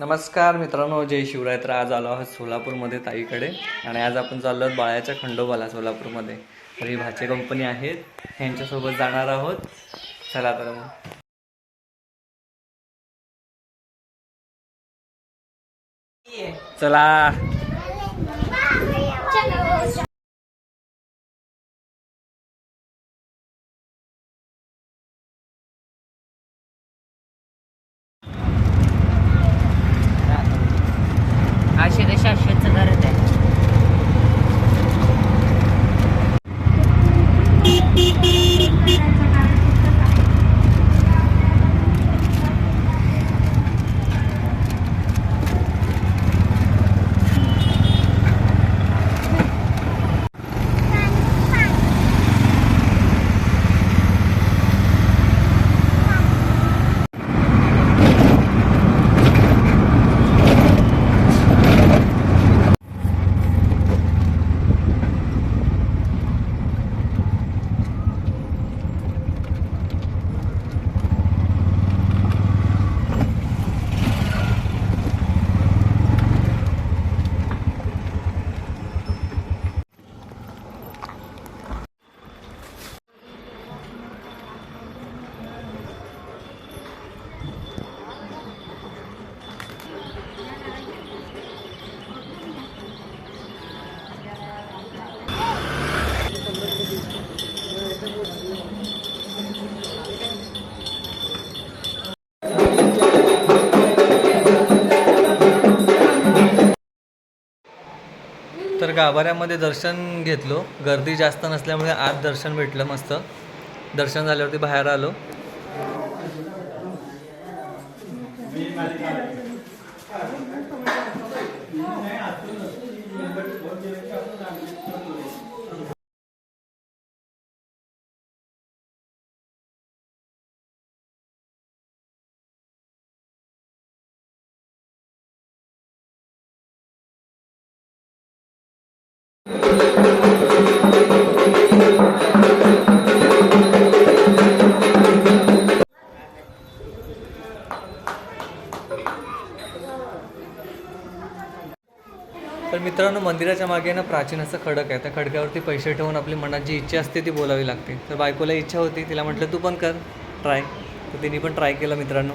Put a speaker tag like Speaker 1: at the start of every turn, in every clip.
Speaker 1: नमस्कार मित्रांनो जय शिवराय. तर आज आलो आहोत सोलापूरमध्ये ताईकडे. आणि आज आपण चाललो आहोत बाळ्याच्या खंडोबाला सोलापूरमध्ये. तर ही भाचे कंपनी आहेत ह्यांच्यासोबत जाणार आहोत. चला तर मग. चला
Speaker 2: असे ते शाश्वतचं घरच आहे
Speaker 1: तर गाभाऱ्यामध्ये दर्शन घेतलो. गर्दी जास्त नसल्यामुळे आज दर्शन भेटलं मस्त. दर्शन झाल्यावरती बाहेर आलो. तर मित्रांनो मंदिराच्या मागे ना प्राचीन असं खडक आहे. त्या खडक्यावरती पैसे ठेवून आपली मनात जी इच्छा असते ती बोलावी लागते. तर बायकोला इच्छा होती तिला म्हटलं तू पण कर ट्राय तर तिने पण ट्राय केलं मित्रांनो.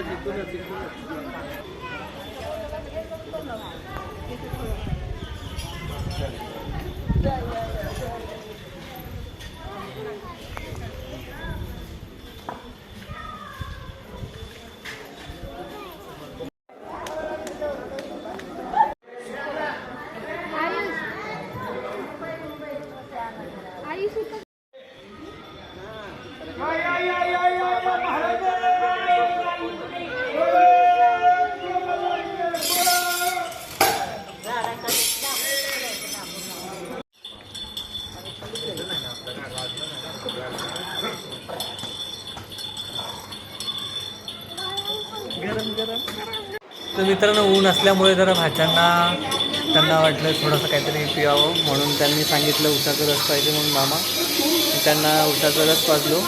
Speaker 1: জিতবো না জিতবো না तर मित्रांनो ऊन असल्यामुळे जरा भाच्यांना त्यांना वाटलं थोडंसं काहीतरी पियावं म्हणून त्यांनी सांगितलं उसाचा रस पाहिजे म्हणून मामा. त्यांना उसाचा रस पाजलो.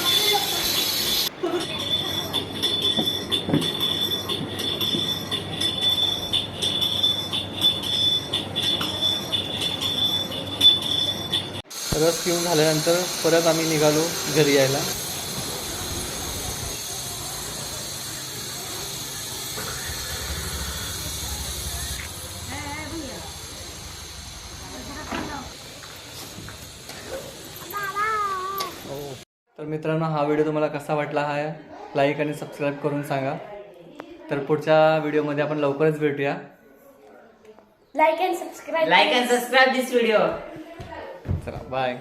Speaker 1: रस पिऊन झाल्यानंतर परत आम्ही निघालो घरी यायला. तर मित्रांनो हा व्हिडिओ तुम्हाला कसा वाटला हा लाईक आणि सबस्क्राईब करून सांगा तर पुढच्या व्हिडिओमध्ये आपण लवकरच भेटूया
Speaker 3: Like and subscribe.
Speaker 2: Like and subscribe this video.
Speaker 1: चला बाय